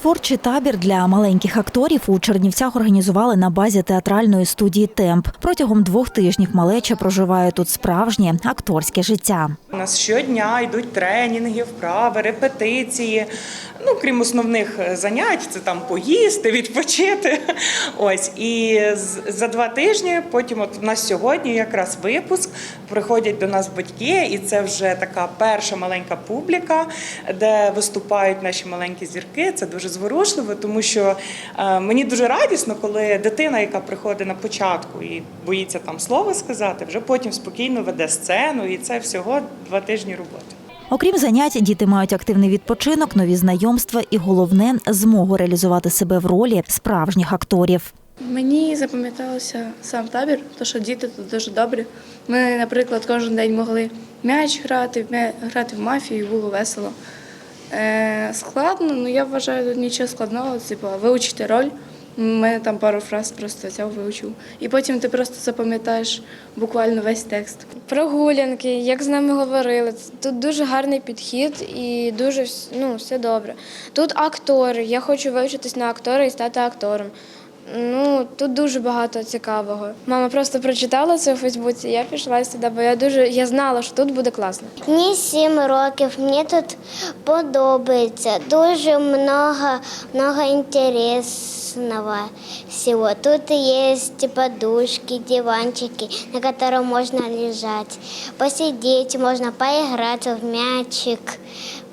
Творчий табір для маленьких акторів у Чернівцях організували на базі театральної студії Темп. Протягом двох тижнів малеча проживає тут справжнє акторське життя. У нас щодня йдуть тренінги, вправи, репетиції. Ну, крім основних е, занять, це там поїсти, відпочити. Ось і за два тижні, потім, от у нас сьогодні якраз випуск, приходять до нас батьки, і це вже така перша маленька публіка, де виступають наші маленькі зірки. Це дуже зворушливо, тому що е, мені дуже радісно, коли дитина, яка приходить на початку і боїться там слово сказати, вже потім спокійно веде сцену, і це всього два тижні роботи. Окрім занять, діти мають активний відпочинок, нові знайомства і головне змогу реалізувати себе в ролі справжніх акторів. Мені запам'ятався сам табір, тому що діти тут дуже добрі. Ми, наприклад, кожен день могли м'яч грати, грати в мафію, було весело. Е, складно, ну я вважаю, тут нічого складного, типу, вивчити роль. У мене там пару фраз просто взяв, вивчив. І потім ти просто запам'ятаєш буквально весь текст. Прогулянки, як з нами говорили. Тут дуже гарний підхід і дуже ну, все добре. Тут актори. Я хочу вивчитись на актора і стати актором. Ну, тут дуже багато цікавого. Мама просто прочитала це у Фейсбуці, я пішла сюди, бо я дуже я знала, що тут буде класно. Мені сім років, мені тут подобається. Дуже много, много интересного всего. Тут есть подушки, диванчики, на которых можно лежать, посидеть, можно поиграться в мячик,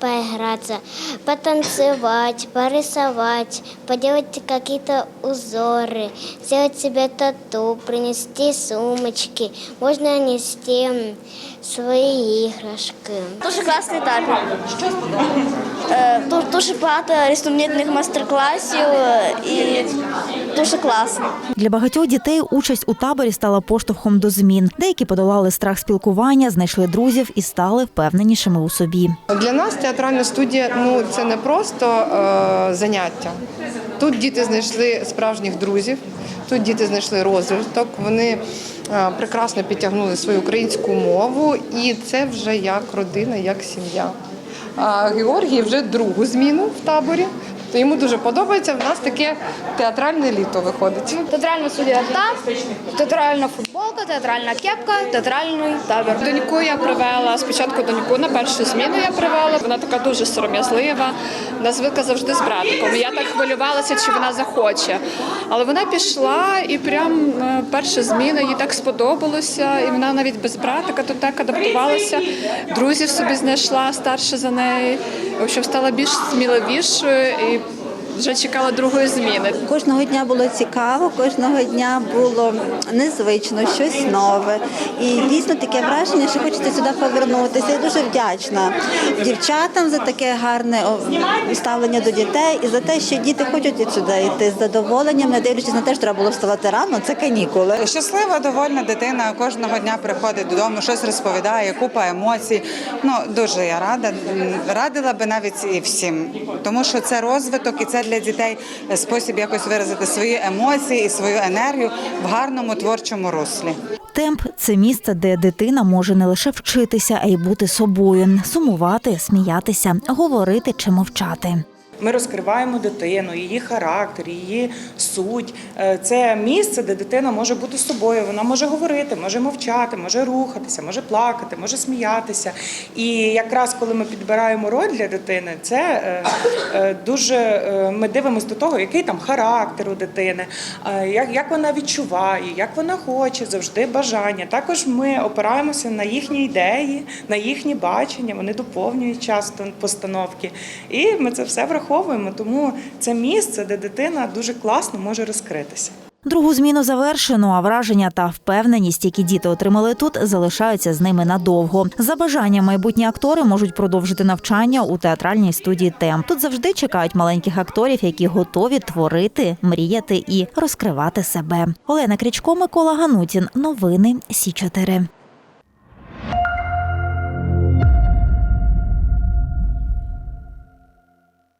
поиграться, потанцевать, порисовать, поделать какие-то узоры, сделать себе тату, принести сумочки. Можно нести м, свої іграшки. Дуже класний табір. Сподобалося? Тут дуже багато різноманітних майстер-класів і дуже класно. Для багатьох дітей участь у таборі стала поштовхом до змін. Деякі подолали страх спілкування, знайшли друзів і стали впевненішими у собі. Для нас театральна студія ну це не просто е, заняття. Тут діти знайшли справжніх друзів, тут діти знайшли розвиток. Вони е, прекрасно підтягнули свою українську мову, і це вже як родина, як сім'я. А Георгій вже другу зміну в таборі. То йому дуже подобається. В нас таке театральне літо виходить. Театральна студія там, театральна футболка, театральна кепка, театральний табір. Доньку я привела спочатку доньку на першу зміну я привела. Вона така дуже сором'язлива. Вона звикла завжди з братиком. Я так хвилювалася, чи вона захоче. Але вона пішла і прям е, перша зміна їй так сподобалося. І вона навіть без братика тут так адаптувалася. Друзів собі знайшла старше за неї. В общем, стала більш сміливішою і вже чекала другої зміни. Кожного дня було цікаво, кожного дня було незвично, щось нове. І дійсно таке враження, що хочеться сюди повернутися. Я дуже вдячна дівчатам за таке гарне ставлення до дітей і за те, що діти хочуть сюди йти з задоволенням, не дивлячись на те, що треба було вставати рано. Це канікули. Щаслива, довольна дитина кожного дня приходить додому, щось розповідає, купа емоцій. Ну дуже я рада. Радила би навіть і всім, тому що це розвиток і це для дітей спосіб якось виразити свої емоції і свою енергію в гарному творчому руслі. Темп це місце, де дитина може не лише вчитися, а й бути собою, сумувати, сміятися, говорити чи мовчати. Ми розкриваємо дитину, її характер, її суть. Е, Це місце, де дитина може бути собою. Вона може говорити, може мовчати, може рухатися, може плакати, може сміятися. І якраз коли ми підбираємо роль для дитини, це е, е, дуже ми дивимося до того, який там характер у дитини, як, вона відчуває, як вона хоче, завжди бажання. Також ми опираємося на їхні ідеї, на їхні бачення. Вони доповнюють часто постановки. І ми це все враховуємо. Тому це місце, де дитина дуже класно може розкритися. Другу зміну завершено, а враження та впевненість, які діти отримали тут, залишаються з ними надовго. За бажанням майбутні актори можуть продовжити навчання у театральній студії Темп. Тут завжди чекають маленьких акторів, які готові творити, мріяти і розкривати себе. Олена Крічко, Микола Ганутін. Новини Сі 4